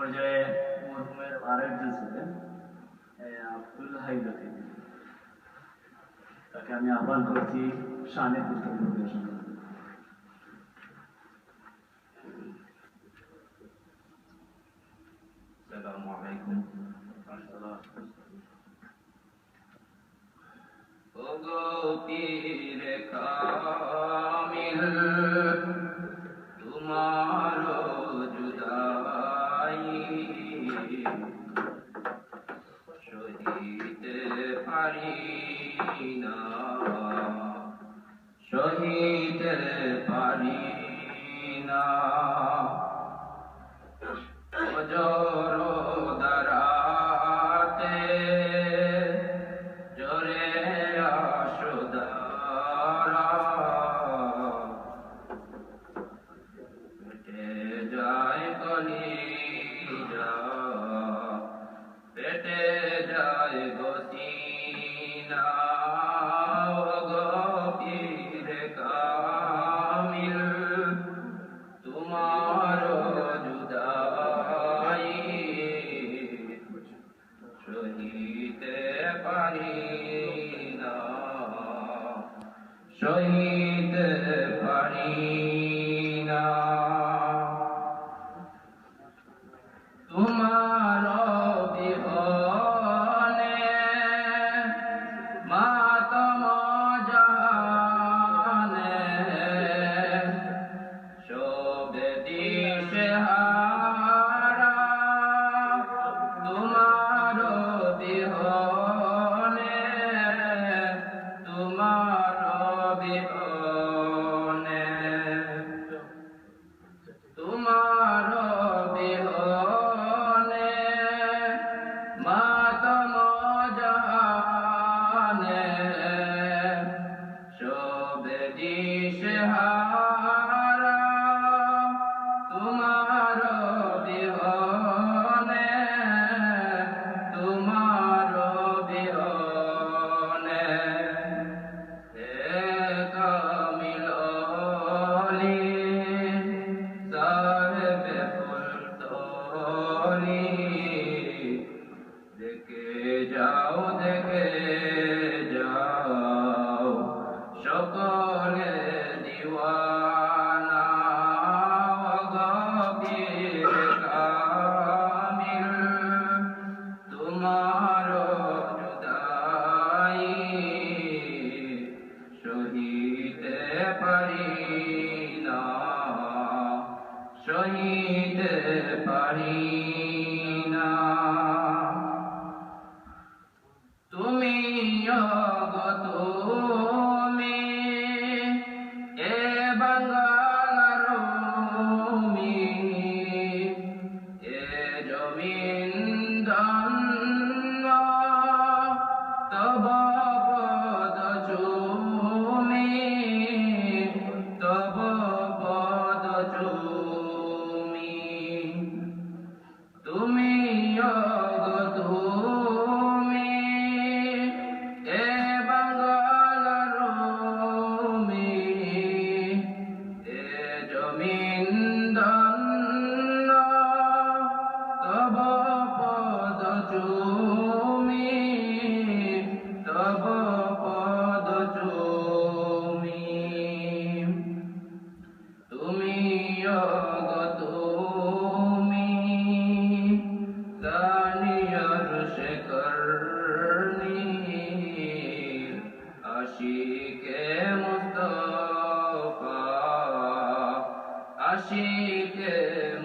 পর্যায়ে মরহুমের আরেকজন ছিলেন আব্দুল হাইদা তিনি তাকে আমি আহ্বান করছি শানে পুস্তক পরিবেশন السلام عليكم ورحمة الله পারি না শহীদের পারি না অজর شهيد فعيد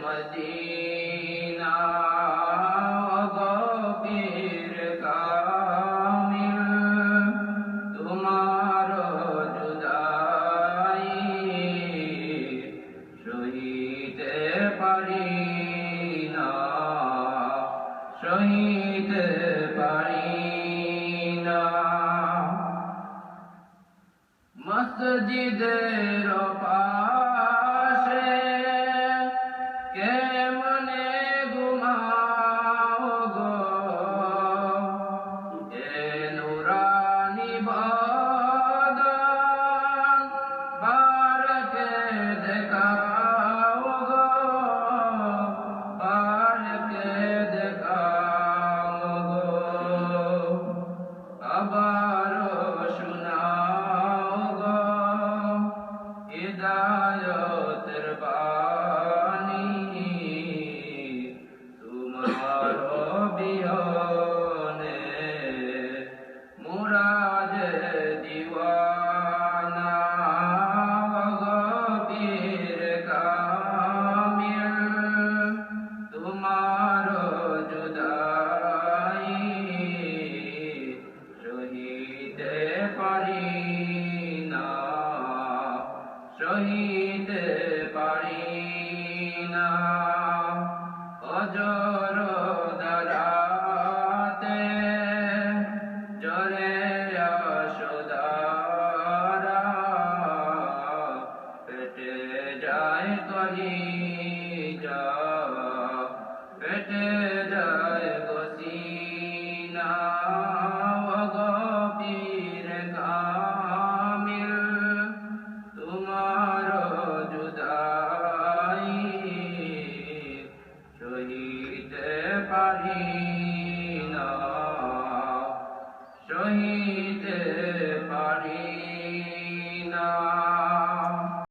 মদিনা গভীর কামিল তোমার জুদাই শহীদে পারি না শহীদ পারি না। মসজিদের পা সহিতে পারি না। অজর দাঁড়াতে জরে قدير